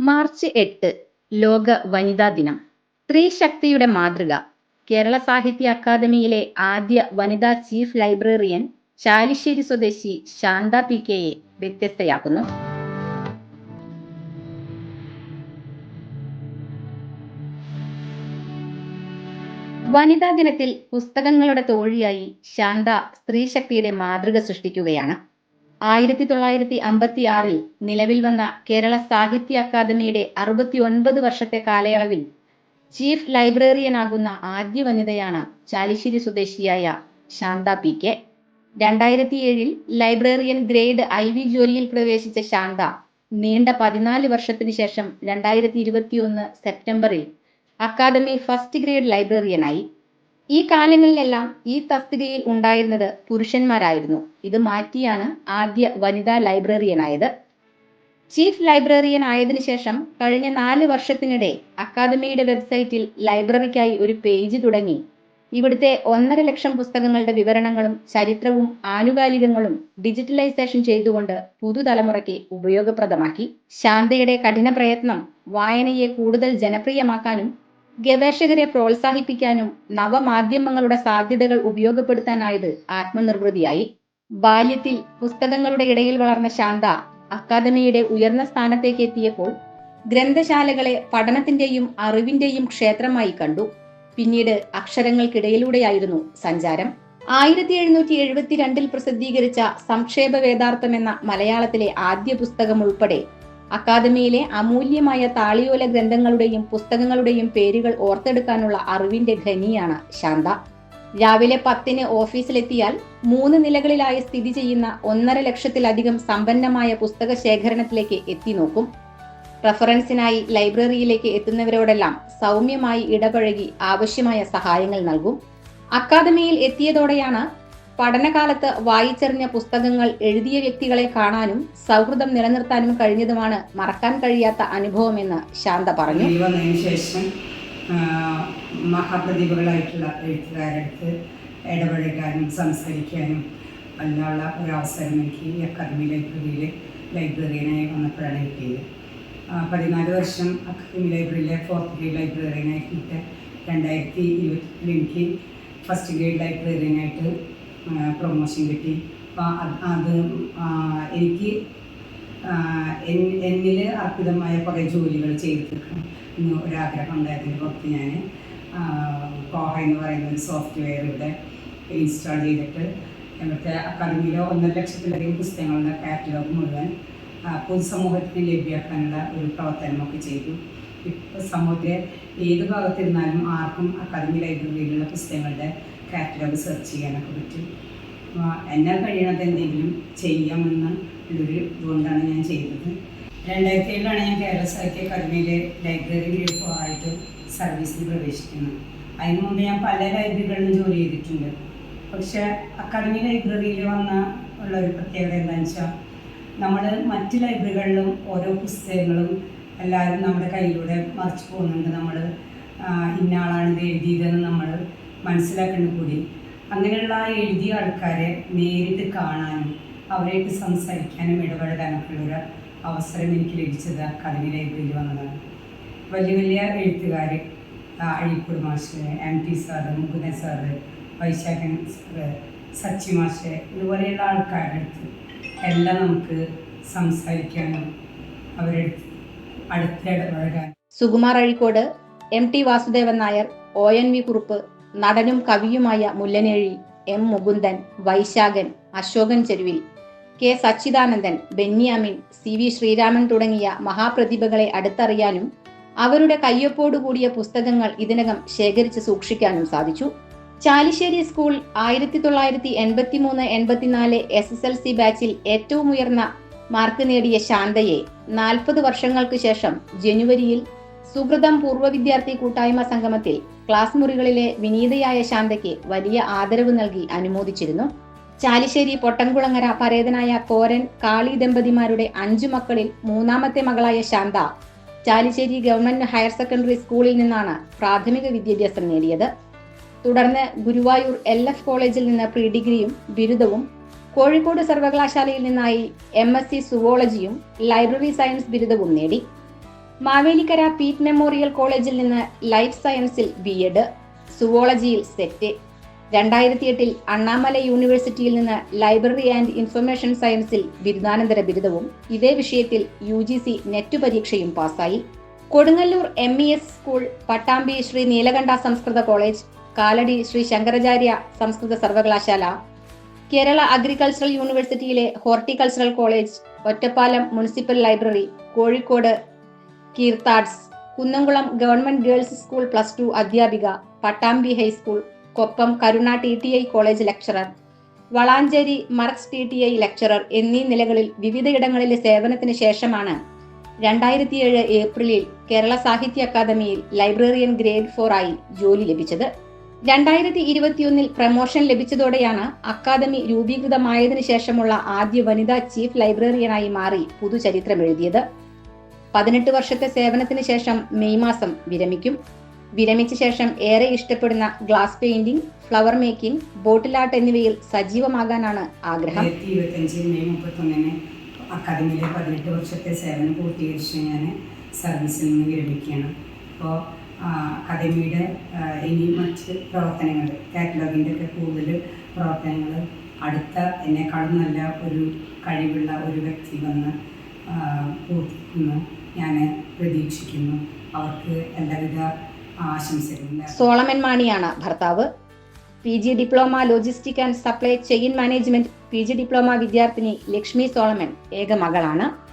March എട്ട് ലോക വനിതാ ദിനം. സ്ത്രീ ശക്തിയുടെ മാതൃക. കേരള സാഹിത്യ അക്കാദമിയിലെ ആദ്യ വനിതാ ചീഫ് ലൈബ്രറിയൻ ചാലിശ്ശേരി സ്വദേശി ശാന്ത പി കെയെ വ്യത്യസ്തയാക്കുന്നു വനിതാ ദിനത്തിൽ പുസ്തകങ്ങളുടെ തോഴിയായി ശാന്ത സ്ത്രീ ശക്തിയുടെ മാതൃക സൃഷ്ടിക്കുകയാണ്. ആയിരത്തി തൊള്ളായിരത്തി അമ്പത്തി ആറിൽ നിലവിൽ വന്ന കേരള സാഹിത്യ അക്കാദമിയുടെ അറുപത്തി ഒൻപത് വർഷത്തെ കാലയളവിൽ ചീഫ് ലൈബ്രറിയനാകുന്ന ആദ്യ വനിതയാണ് ചാലിശ്ശേരി സ്വദേശിയായ ശാന്ത പി കെ. രണ്ടായിരത്തി ഏഴിൽ ലൈബ്രറിയൻ ഗ്രേഡ് ഐ വി ജോലിയിൽ പ്രവേശിച്ച ശാന്ത നീണ്ട പതിനാല് വർഷത്തിന് ശേഷം രണ്ടായിരത്തി ഇരുപത്തിയൊന്ന് സെപ്റ്റംബറിൽ അക്കാദമി ഫസ്റ്റ് ഗ്രേഡ് ലൈബ്രറിയനായി. ഈ കാലങ്ങളിലെല്ലാം ഈ തസ്തികയിൽ ഉണ്ടായിരുന്നത് പുരുഷന്മാരായിരുന്നു. ഇത് മാറ്റിയാണ് ആദ്യ വനിതാ ലൈബ്രറിയനായത്. ചീഫ് ലൈബ്രറിയൻ ആയതിനു ശേഷം കഴിഞ്ഞ നാല് വർഷത്തിനിടെ അക്കാദമിയുടെ വെബ്സൈറ്റിൽ ലൈബ്രറിക്കായി ഒരു പേജ് തുടങ്ങി. ഇവിടുത്തെ ഒന്നര ലക്ഷം പുസ്തകങ്ങളുടെ വിവരണങ്ങളും ചരിത്രവും ആനുകാലികങ്ങളും ഡിജിറ്റലൈസേഷൻ ചെയ്തുകൊണ്ട് പുതുതലമുറയ്ക്ക് ഉപയോഗപ്രദമാക്കി. ശാന്തയുടെ കഠിന പ്രയത്നം വായനയെ കൂടുതൽ ജനപ്രിയമാക്കാനും ഗവേഷകരെ പ്രോത്സാഹിപ്പിക്കാനും നവമാധ്യമങ്ങളുടെ സാധ്യതകൾ ഉപയോഗപ്പെടുത്താനായത് ആത്മനിർവൃതിയായി. ബാല്യത്തിൽ പുസ്തകങ്ങളുടെ ഇടയിൽ വളർന്ന ശാന്ത അക്കാദമിയുടെ ഉയർന്ന സ്ഥാനത്തേക്ക് എത്തിയപ്പോൾ ഗ്രന്ഥശാലകളെ പഠനത്തിന്റെയും അറിവിന്റെയും ക്ഷേത്രമായി കണ്ടു. പിന്നീട് അക്ഷരങ്ങൾക്കിടയിലൂടെയായിരുന്നു സഞ്ചാരം. ആയിരത്തി എഴുന്നൂറ്റി എഴുപത്തിരണ്ടിൽ പ്രസിദ്ധീകരിച്ച സംക്ഷേപ വേദാർത്ഥം എന്ന മലയാളത്തിലെ ആദ്യ പുസ്തകം ഉൾപ്പെടെ അക്കാദമിയിലെ അമൂല്യമായ താളിയോല ഗ്രന്ഥങ്ങളുടെയും പുസ്തകങ്ങളുടെയും പേരുകൾ ഓർത്തെടുക്കാനുള്ള അറിവിന്റെ ഖനിയാണ് ശാന്ത. രാവിലെ പത്തിന് ഓഫീസിലെത്തിയാൽ മൂന്ന് നിലകളിലായി സ്ഥിതി ചെയ്യുന്ന ഒന്നര ലക്ഷത്തിലധികം സമ്പന്നമായ പുസ്തക ശേഖരണത്തിലേക്ക് എത്തി നോക്കും. റഫറൻസിനായി ലൈബ്രറിയിലേക്ക് എത്തുന്നവരോടെല്ലാം സൗമ്യമായി ഇടപഴകി ആവശ്യമായ സഹായങ്ങൾ നൽകും. അക്കാദമിയിൽ എത്തിയതോടെയാണ് പഠനകാലത്ത് വായിച്ചെറിഞ്ഞ പുസ്തകങ്ങൾ എഴുതിയ വ്യക്തികളെ കാണാനും സൗഹൃദം നിലനിർത്താനും കഴിഞ്ഞതുമാണ് മറക്കാൻ കഴിയാത്ത അനുഭവമെന്ന് ശാന്ത പറഞ്ഞു. ശേഷം മഹാപ്രതിഭകളായിട്ടുള്ള എഴുത്തുകാരടുത്ത് ഇടപഴകാനും സംസാരിക്കാനും അതിനുള്ള ഒരു അവസരം എനിക്ക് ഈ അക്കാദമി ലൈബ്രറിയിൽ ലൈബ്രറിയനായി വന്നപ്പോഴാണ് കിട്ടിയത്. പതിനാല് വർഷം അക്കാദമി ലൈബ്രറിയിലെ ഫോർത്ത് ഗ്രേഡ് ലൈബ്രറിയനായി കിട്ടിയ രണ്ടായിരത്തി ഇരുപത്തിൽ എനിക്ക് ഫസ്റ്റ് ഗ്രേഡ് ലൈബ്രറിയനായിട്ട് പ്രൊമോഷൻ കിട്ടി അപ്പോൾ അത് എനിക്ക് എന്നിൽ അർപ്പിതമായ കുറേ ജോലികൾ ചെയ്തു തീർക്കണം എന്ന് ഒരാഗ്രഹം ഉണ്ടായതിന് പുറത്ത് ഞാൻ കോഹ എന്ന് പറയുന്ന ഒരു സോഫ്റ്റ്വെയർ ഇവിടെ ഇൻസ്റ്റാൾ ചെയ്തിട്ട് ഇവിടുത്തെ അക്കാദമിയിലെ ഒന്നര ലക്ഷത്തിലധികം പുസ്തകങ്ങളുടെ കാറ്റലോഗ് മുഴുവൻ പൊതുസമൂഹത്തിന് ലഭ്യമാക്കാനുള്ള ഒരു പ്രവർത്തനമൊക്കെ ചെയ്തു. ഇപ്പോൾ സമൂഹത്തിലെ ഏത് ഭാഗത്തിരുന്നാലും ആർക്കും അക്കാദമി ലൈബ്രറിയിലുള്ള പുസ്തകങ്ങളുടെ കാറ്റലോഗ് സെർച്ച് ചെയ്യാനൊക്കെ പറ്റും. എന്നാൽ കഴിയണത് എന്തെങ്കിലും ചെയ്യാമെന്ന് ഉള്ളൊരു ഇതുകൊണ്ടാണ് ഞാൻ ചെയ്തത്. രണ്ടായിരത്തി ഏഴിലാണ് ഞാൻ കേരള സാഹിത്യ അക്കാദമിയിലെ ലൈബ്രറി ഗ്രൂപ്പായിട്ട് സർവീസിൽ പ്രവേശിക്കുന്നത്. അതിന് മുമ്പ് ഞാൻ പല ലൈബ്രറികളിലും ജോലി ചെയ്തിട്ടുണ്ട്. പക്ഷേ അക്കാദമി ലൈബ്രറിയിൽ വന്ന ഉള്ള ഒരു പ്രത്യേകത എന്താണെന്ന് വെച്ചാൽ നമ്മൾ മറ്റ് ലൈബ്രറികളിലും ഓരോ പുസ്തകങ്ങളും എല്ലാവരും നമ്മുടെ കയ്യിലൂടെ മറിച്ച് പോകുന്നുണ്ട്. നമ്മൾ ഇന്ന ആളാണ് ഇത് എഴുതിയതെന്ന് നമ്മൾ മനസ്സിലാക്കേണ്ട കൂടി. അങ്ങനെയുള്ള ആ എഴുതിയ ആൾക്കാരെ നേരിട്ട് കാണാനും അവരായിട്ട് സംസാരിക്കാനും ഇടപഴകാനൊക്കെ ഉള്ളൊരു അവസരം എനിക്ക് ലഭിച്ചത് അക്കാദമി ലൈബ്രറിയിൽ വന്നതാണ്. വലിയ വലിയ എഴുത്തുകാർ അഴീക്കോട് മാഷ് M T sir Mukundan sir Vaisakhan sir Sachi മാഷ് ഇതുപോലെയുള്ള ആൾക്കാരുടെ അടുത്ത് എല്ലാം നമുക്ക് സംസാരിക്കാനും അവരുടെ അടുത്ത് അടുത്തിടപഴകാനും Sukumar Azhikode M T Vasudevan Nair O N V Kurup നടനും കവിയുമായ Mullanezhi M Mukundan Vaisakhan Ashokan Cheruvil. K Sachidanandan Benyamin C V Sreeraman തുടങ്ങിയ മഹാപ്രതിഭകളെ അടുത്തറിയാനും അവരുടെ കയ്യൊപ്പോടുകൂടിയ പുസ്തകങ്ങൾ ഇതിനകം ശേഖരിച്ച് സൂക്ഷിക്കാനും സാധിച്ചു. ചാലിശ്ശേരി സ്കൂൾ ആയിരത്തി തൊള്ളായിരത്തി എൺപത്തി മൂന്ന് എൺപത്തിനാല് എസ് എസ് എൽ സി ബാച്ചിൽ ഏറ്റവും ഉയർന്ന മാർക്ക് നേടിയ ശാന്തയെ നാൽപ്പത് വർഷങ്ങൾക്ക് ശേഷം ജനുവരിയിൽ സുഹൃതം പൂർവ വിദ്യാർത്ഥി കൂട്ടായ്മ സംഗമത്തിൽ ക്ലാസ് മുറികളിലെ വിനീതയായ ശാന്തയ്ക്ക് വലിയ ആദരവ് നൽകി അനുമോദിച്ചിരുന്നു. ചാലിശ്ശേരി പൊട്ടൻകുളങ്ങര പരേതനായ കോരൻ കാളി ദമ്പതിമാരുടെ അഞ്ചു മക്കളിൽ മൂന്നാമത്തെ മകളായ Shantha Chalissery government higher secondary സ്കൂളിൽ നിന്നാണ് പ്രാഥമിക വിദ്യാഭ്യാസം നേടിയത്. തുടർന്ന് ഗുരുവായൂർ എൽ എഫ് കോളേജിൽ നിന്ന് പ്രീ ഡിഗ്രിയും ബിരുദവും കോഴിക്കോട് സർവകലാശാലയിൽ നിന്നായി എം എസ് സി സുവോളജിയും ലൈബ്രറി സയൻസ് ബിരുദവും നേടി. മാവേലിക്കര പീറ്റ് മെമ്മോറിയൽ കോളേജിൽ നിന്ന് ലൈഫ് സയൻസിൽ ബി എഡ് സുവോളജിയിൽ സെറ്റ്. രണ്ടായിരത്തി എട്ടിൽ അണ്ണാമല യൂണിവേഴ്സിറ്റിയിൽ നിന്ന് ലൈബ്രറി ആൻഡ് ഇൻഫർമേഷൻ സയൻസിൽ ബിരുദാനന്തര ബിരുദവും. ഇതേ വിഷയത്തിൽ യു ജി സി നെറ്റ് പരീക്ഷയും പാസായി Kodungallur M E S school Pattambi Sree Neelakanta Sanskrit college Kalady Sree Sankaracharya Sanskrit സർവകലാശാല കേരള അഗ്രികൾച്ചറൽ യൂണിവേഴ്സിറ്റിയിലെ horticultural college Ottapalam municipal library Kozhikode KIRTADS Kunnamkulam government girls school plus two അധ്യാപിക Pattambi high school Koppam Karuna T T I college lecturer Valanchery Markaz T T I lecturer എന്നീ നിലകളിൽ വിവിധയിടങ്ങളിലെ സേവനത്തിന് ശേഷമാണ് രണ്ടായിരത്തിയേഴ് ഏപ്രിലിൽ കേരള സാഹിത്യ അക്കാദമിയിൽ ലൈബ്രറിയൻ ഗ്രേഡ് ഫോർ ആയി ജോലി ലഭിച്ചത്. രണ്ടായിരത്തി ഇരുപത്തിയൊന്നിൽ പ്രമോഷൻ ലഭിച്ചതോടെയാണ് അക്കാദമി രൂപീകൃതമായതിനു ശേഷമുള്ള ആദ്യ വനിതാ ചീഫ് ലൈബ്രറിയനായി മാറി പുതുചരിത്രം എഴുതിയത് പതിനെട്ട് വർഷത്തെ സേവനത്തിന് ശേഷം മെയ് മാസം വിരമിക്കും. വിരമിച്ച ശേഷം ഏറെ ഇഷ്ടപ്പെടുന്ന glass painting flower making bottle art എന്നിവയിൽ സജീവമാകാനാണ് ആഗ്രഹം. അക്കാദമിയിലെ പതിനെട്ട് വർഷത്തെ സേവനം പൂർത്തീകരിച്ച് ഞാൻ സർവീസിൽ നിന്ന് വിരമിക്കുകയാണ്. അപ്പോൾ അക്കാദമിയുടെ ഇനി മറ്റ് പ്രവർത്തനങ്ങൾ കാറ്റലോഗിന്റെ ഒക്കെ കൂടുതൽ പ്രവർത്തനങ്ങൾ അടുത്ത എന്നെക്കാളും നല്ല ഒരു കഴിവുള്ള ഒരു വ്യക്തി വന്ന് ഞാൻ പ്രതീക്ഷിക്കുന്നു. അവർക്ക് എല്ലാവിധ ആശംസകളും സോളമൻ മാണിയാണ് ഭർത്താവ്. P G diploma logistic and supply chain management P G diploma വിദ്യാർത്ഥിനി ലക്ഷ്മി സോളമൻ ഏക മകളാണ്.